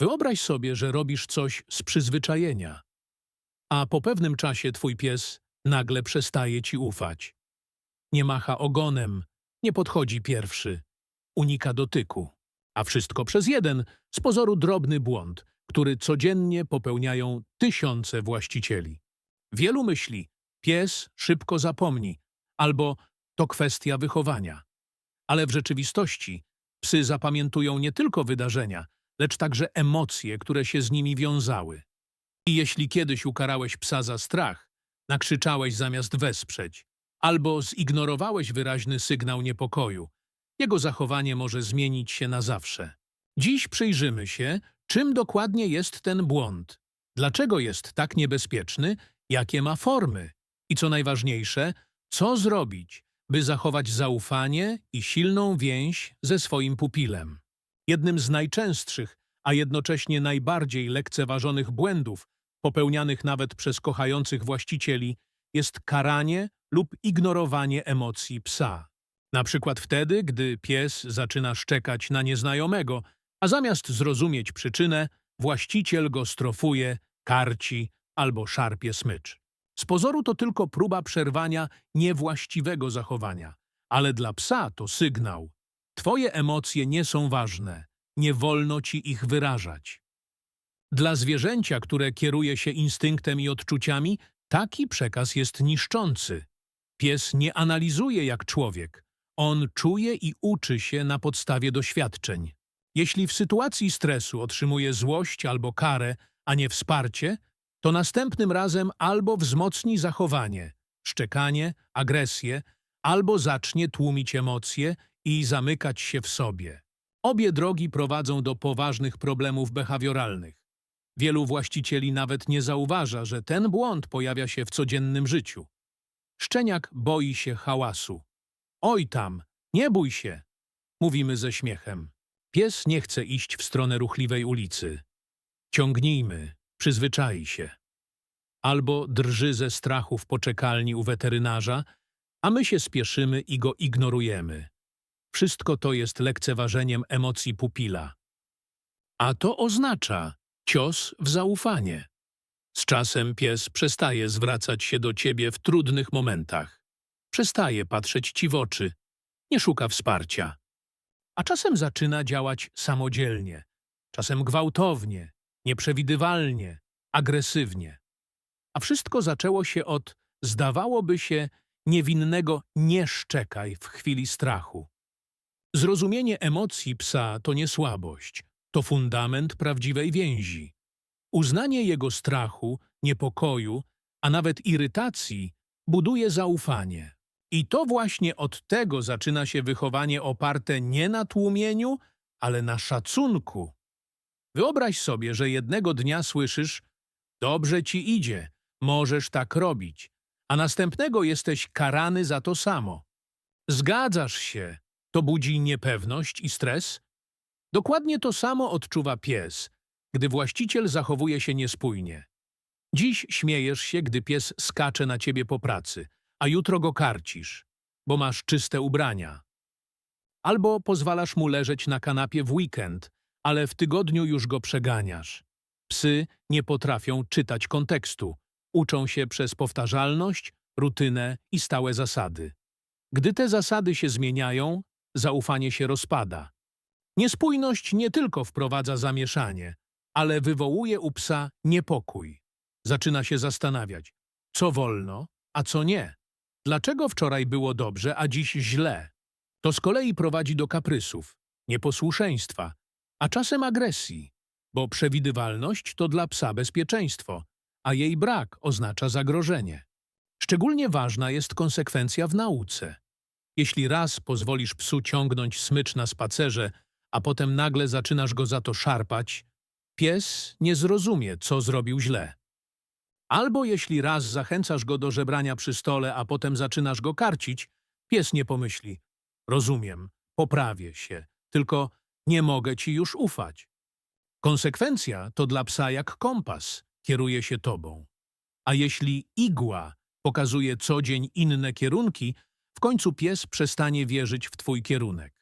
Wyobraź sobie, że robisz coś z przyzwyczajenia, a po pewnym czasie twój pies nagle przestaje ci ufać. Nie macha ogonem, nie podchodzi pierwszy, unika dotyku. A wszystko przez jeden, z pozoru drobny błąd, który codziennie popełniają tysiące właścicieli. Wielu myśli, pies szybko zapomni, albo to kwestia wychowania. Ale w rzeczywistości psy zapamiętują nie tylko wydarzenia, lecz także emocje, które się z nimi wiązały. I jeśli kiedyś ukarałeś psa za strach, nakrzyczałeś zamiast wesprzeć, albo zignorowałeś wyraźny sygnał niepokoju, jego zachowanie może zmienić się na zawsze. Dziś przyjrzymy się, czym dokładnie jest ten błąd, dlaczego jest tak niebezpieczny, jakie ma formy i co najważniejsze, co zrobić, by zachować zaufanie i silną więź ze swoim pupilem. Jednym z najczęstszych, a jednocześnie najbardziej lekceważonych błędów, popełnianych nawet przez kochających właścicieli, jest karanie lub ignorowanie emocji psa. Na przykład wtedy, gdy pies zaczyna szczekać na nieznajomego, a zamiast zrozumieć przyczynę, właściciel go strofuje, karci albo szarpie smycz. Z pozoru to tylko próba przerwania niewłaściwego zachowania, ale dla psa to sygnał. Twoje emocje nie są ważne, nie wolno ci ich wyrażać. Dla zwierzęcia, które kieruje się instynktem i odczuciami, taki przekaz jest niszczący. Pies nie analizuje jak człowiek. On czuje i uczy się na podstawie doświadczeń. Jeśli w sytuacji stresu otrzymuje złość albo karę, a nie wsparcie, to następnym razem albo wzmocni zachowanie, szczekanie, agresję, albo zacznie tłumić emocje i zamykać się w sobie. Obie drogi prowadzą do poważnych problemów behawioralnych. Wielu właścicieli nawet nie zauważa, że ten błąd pojawia się w codziennym życiu. Szczeniak boi się hałasu. Oj tam, nie bój się, mówimy ze śmiechem. Pies nie chce iść w stronę ruchliwej ulicy. Ciągnijmy, przyzwyczai się. Albo drży ze strachu w poczekalni u weterynarza, a my się spieszymy i go ignorujemy. Wszystko to jest lekceważeniem emocji pupila. A to oznacza cios w zaufanie. Z czasem pies przestaje zwracać się do ciebie w trudnych momentach. Przestaje patrzeć ci w oczy, nie szuka wsparcia. A czasem zaczyna działać samodzielnie, czasem gwałtownie, nieprzewidywalnie, agresywnie. A wszystko zaczęło się od, zdawałoby się, niewinnego nie szczekaj w chwili strachu. Zrozumienie emocji psa to nie słabość, to fundament prawdziwej więzi. Uznanie jego strachu, niepokoju, a nawet irytacji buduje zaufanie. I to właśnie od tego zaczyna się wychowanie oparte nie na tłumieniu, ale na szacunku. Wyobraź sobie, że jednego dnia słyszysz Dobrze ci idzie, możesz tak robić, a następnego jesteś karany za to samo. Zgadzasz się, to budzi niepewność i stres? Dokładnie to samo odczuwa pies, gdy właściciel zachowuje się niespójnie. Dziś śmiejesz się, gdy pies skacze na ciebie po pracy, a jutro go karcisz, bo masz czyste ubrania. Albo pozwalasz mu leżeć na kanapie w weekend, ale w tygodniu już go przeganiasz. Psy nie potrafią czytać kontekstu, uczą się przez powtarzalność, rutynę i stałe zasady. Gdy te zasady się zmieniają, zaufanie się rozpada. Niespójność nie tylko wprowadza zamieszanie, ale wywołuje u psa niepokój. Zaczyna się zastanawiać, co wolno, a co nie. Dlaczego wczoraj było dobrze, a dziś źle? To z kolei prowadzi do kaprysów, nieposłuszeństwa, a czasem agresji, bo przewidywalność to dla psa bezpieczeństwo, a jej brak oznacza zagrożenie. Szczególnie ważna jest konsekwencja w nauce. Jeśli raz pozwolisz psu ciągnąć smycz na spacerze, a potem nagle zaczynasz go za to szarpać, pies nie zrozumie, co zrobił źle. Albo jeśli raz zachęcasz go do żebrania przy stole, a potem zaczynasz go karcić, pies nie pomyśli. Rozumiem, poprawię się, tylko nie mogę ci już ufać. Konsekwencja to dla psa jak kompas, kieruje się tobą. A jeśli igła pokazuje co dzień inne kierunki, w końcu pies przestanie wierzyć w twój kierunek.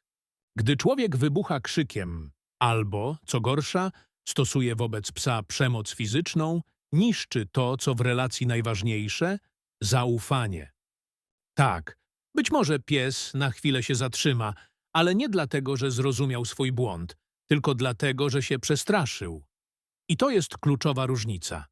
Gdy człowiek wybucha krzykiem albo, co gorsza, stosuje wobec psa przemoc fizyczną, niszczy to, co w relacji najważniejsze zaufanie. Tak, być może pies na chwilę się zatrzyma, ale nie dlatego, że zrozumiał swój błąd, tylko dlatego, że się przestraszył. I to jest kluczowa różnica.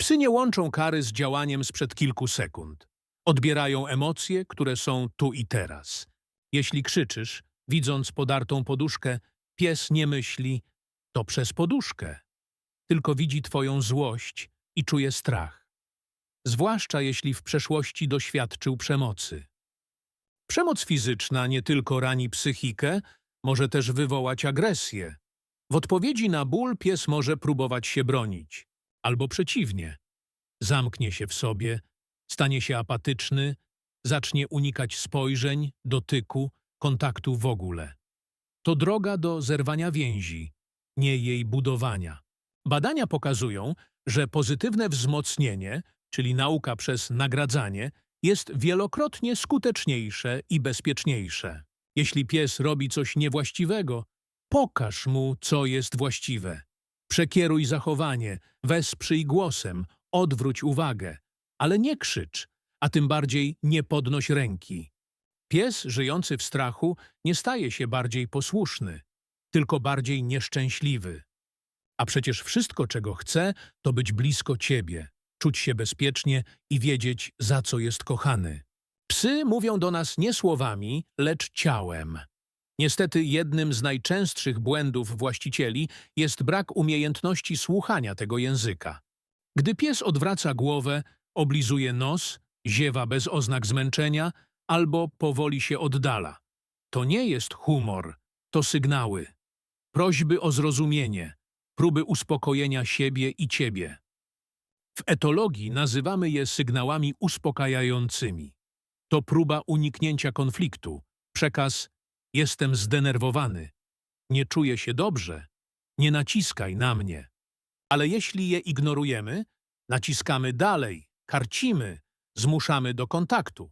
Psy nie łączą kary z działaniem sprzed kilku sekund. Odbierają emocje, które są tu i teraz. Jeśli krzyczysz, widząc podartą poduszkę, pies nie myśli to przez poduszkę, tylko widzi twoją złość i czuje strach. Zwłaszcza jeśli w przeszłości doświadczył przemocy. Przemoc fizyczna nie tylko rani psychikę, może też wywołać agresję. W odpowiedzi na ból pies może próbować się bronić, albo przeciwnie. Zamknie się w sobie, stanie się apatyczny, zacznie unikać spojrzeń, dotyku, kontaktu w ogóle. To droga do zerwania więzi, nie jej budowania. Badania pokazują, że pozytywne wzmocnienie, czyli nauka przez nagradzanie, jest wielokrotnie skuteczniejsze i bezpieczniejsze. Jeśli pies robi coś niewłaściwego, pokaż mu, co jest właściwe. Przekieruj zachowanie, wesprzyj głosem, odwróć uwagę, ale nie krzycz, a tym bardziej nie podnoś ręki. Pies żyjący w strachu nie staje się bardziej posłuszny, tylko bardziej nieszczęśliwy. A przecież wszystko, czego chce, to być blisko ciebie, czuć się bezpiecznie i wiedzieć, za co jest kochany. Psy mówią do nas nie słowami, lecz ciałem. Niestety jednym z najczęstszych błędów właścicieli jest brak umiejętności słuchania tego języka. Gdy pies odwraca głowę, oblizuje nos, ziewa bez oznak zmęczenia albo powoli się oddala. To nie jest humor, to sygnały. Prośby o zrozumienie, próby uspokojenia siebie i ciebie. W etologii nazywamy je sygnałami uspokajającymi. To próba uniknięcia konfliktu, przekaz jestem zdenerwowany, nie czuję się dobrze, nie naciskaj na mnie. Ale jeśli je ignorujemy, naciskamy dalej, karcimy, zmuszamy do kontaktu.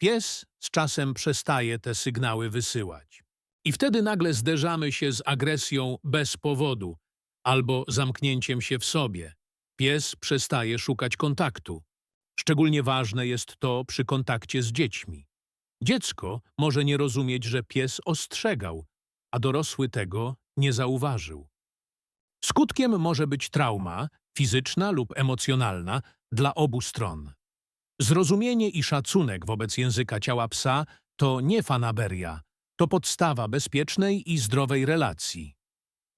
Pies z czasem przestaje te sygnały wysyłać. I wtedy nagle zderzamy się z agresją bez powodu albo zamknięciem się w sobie. Pies przestaje szukać kontaktu. Szczególnie ważne jest to przy kontakcie z dziećmi. Dziecko może nie rozumieć, że pies ostrzegał, a dorosły tego nie zauważył. Skutkiem może być trauma, fizyczna lub emocjonalna, dla obu stron. Zrozumienie i szacunek wobec języka ciała psa to nie fanaberia, to podstawa bezpiecznej i zdrowej relacji.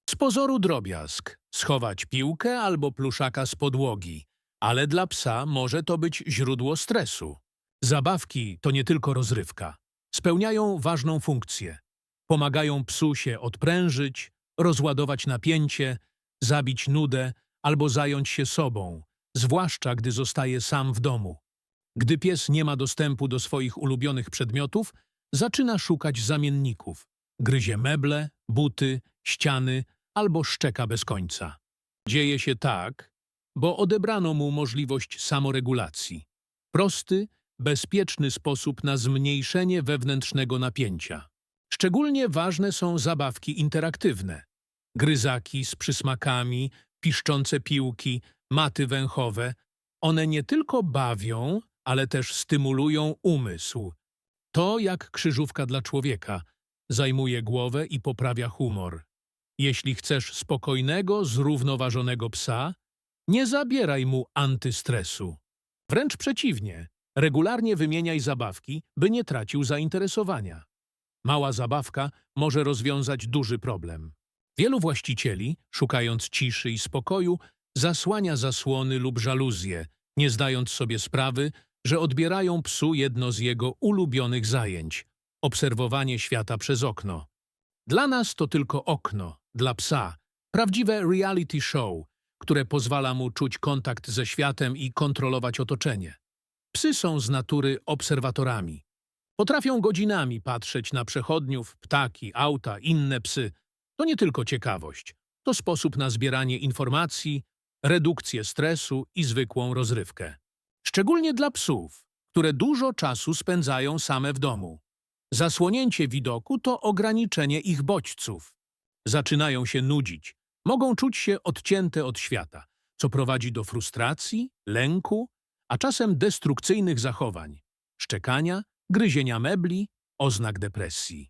Z pozoru drobiazg, schować piłkę albo pluszaka z podłogi, ale dla psa może to być źródło stresu. Zabawki to nie tylko rozrywka. Spełniają ważną funkcję. Pomagają psu się odprężyć, rozładować napięcie, zabić nudę albo zająć się sobą, zwłaszcza gdy zostaje sam w domu. Gdy pies nie ma dostępu do swoich ulubionych przedmiotów, zaczyna szukać zamienników. Gryzie meble, buty, ściany albo szczeka bez końca. Dzieje się tak, bo odebrano mu możliwość samoregulacji. Prosty, bezpieczny sposób na zmniejszenie wewnętrznego napięcia. Szczególnie ważne są zabawki interaktywne. Gryzaki z przysmakami, piszczące piłki, maty węchowe. One nie tylko bawią, ale też stymulują umysł. To jak krzyżówka dla człowieka. Zajmuje głowę i poprawia humor. Jeśli chcesz spokojnego, zrównoważonego psa, nie zabieraj mu antystresu. Wręcz przeciwnie, regularnie wymieniaj zabawki, by nie tracił zainteresowania. Mała zabawka może rozwiązać duży problem. Wielu właścicieli, szukając ciszy i spokoju, zasłania zasłony lub żaluzje, nie zdając sobie sprawy, że odbierają psu jedno z jego ulubionych zajęć obserwowanie świata przez okno. Dla nas to tylko okno, dla psa prawdziwe reality show, które pozwala mu czuć kontakt ze światem i kontrolować otoczenie. Psy są z natury obserwatorami. Potrafią godzinami patrzeć na przechodniów, ptaki, auta, inne psy. To nie tylko ciekawość, to sposób na zbieranie informacji, redukcję stresu i zwykłą rozrywkę. Szczególnie dla psów, które dużo czasu spędzają same w domu. Zasłonięcie widoku to ograniczenie ich bodźców. Zaczynają się nudzić, Mogą czuć się odcięte od świata, co prowadzi do frustracji, lęku, a czasem destrukcyjnych zachowań, szczekania, gryzienia mebli, oznak depresji.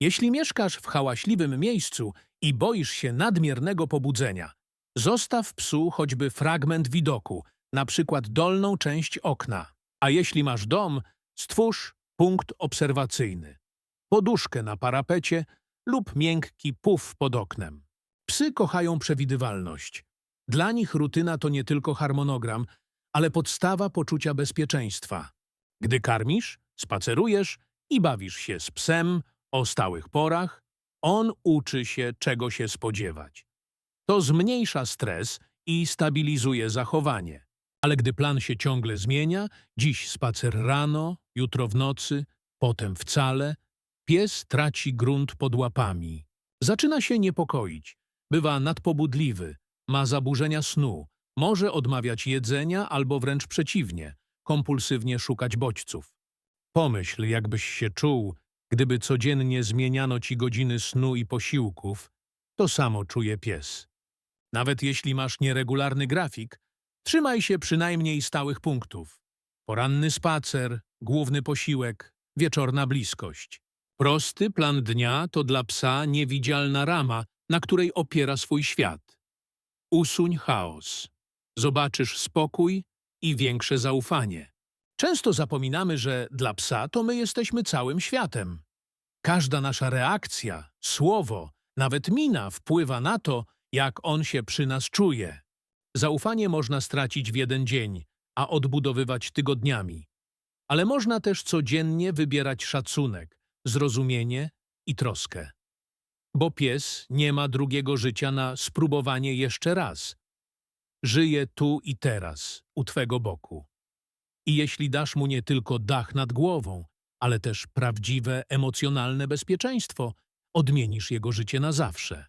Jeśli mieszkasz w hałaśliwym miejscu i boisz się nadmiernego pobudzenia, zostaw psu choćby fragment widoku, na przykład dolną część okna. A jeśli masz dom, stwórz punkt obserwacyjny, poduszkę na parapecie lub miękki puf pod oknem. Psy kochają przewidywalność. Dla nich rutyna to nie tylko harmonogram, ale podstawa poczucia bezpieczeństwa. Gdy karmisz, spacerujesz i bawisz się z psem o stałych porach, on uczy się, czego się spodziewać. To zmniejsza stres i stabilizuje zachowanie. Ale gdy plan się ciągle zmienia, dziś spacer rano, jutro w nocy, potem wcale, pies traci grunt pod łapami. Zaczyna się niepokoić, bywa nadpobudliwy, ma zaburzenia snu, może odmawiać jedzenia albo wręcz przeciwnie, kompulsywnie szukać bodźców. Pomyśl, jakbyś się czuł, gdyby codziennie zmieniano ci godziny snu i posiłków, to samo czuje pies. Nawet jeśli masz nieregularny grafik, trzymaj się przynajmniej stałych punktów. Poranny spacer, główny posiłek, wieczorna bliskość. Prosty plan dnia to dla psa niewidzialna rama, na której opiera swój świat. Usuń chaos. Zobaczysz spokój i większe zaufanie. Często zapominamy, że dla psa to my jesteśmy całym światem. Każda nasza reakcja, słowo, nawet mina wpływa na to, jak on się przy nas czuje. Zaufanie można stracić w jeden dzień, a odbudowywać tygodniami. Ale można też codziennie wybierać szacunek, zrozumienie i troskę. Bo pies nie ma drugiego życia na spróbowanie jeszcze raz. Żyje tu i teraz, u twego boku. I jeśli dasz mu nie tylko dach nad głową, ale też prawdziwe emocjonalne bezpieczeństwo, odmienisz jego życie na zawsze.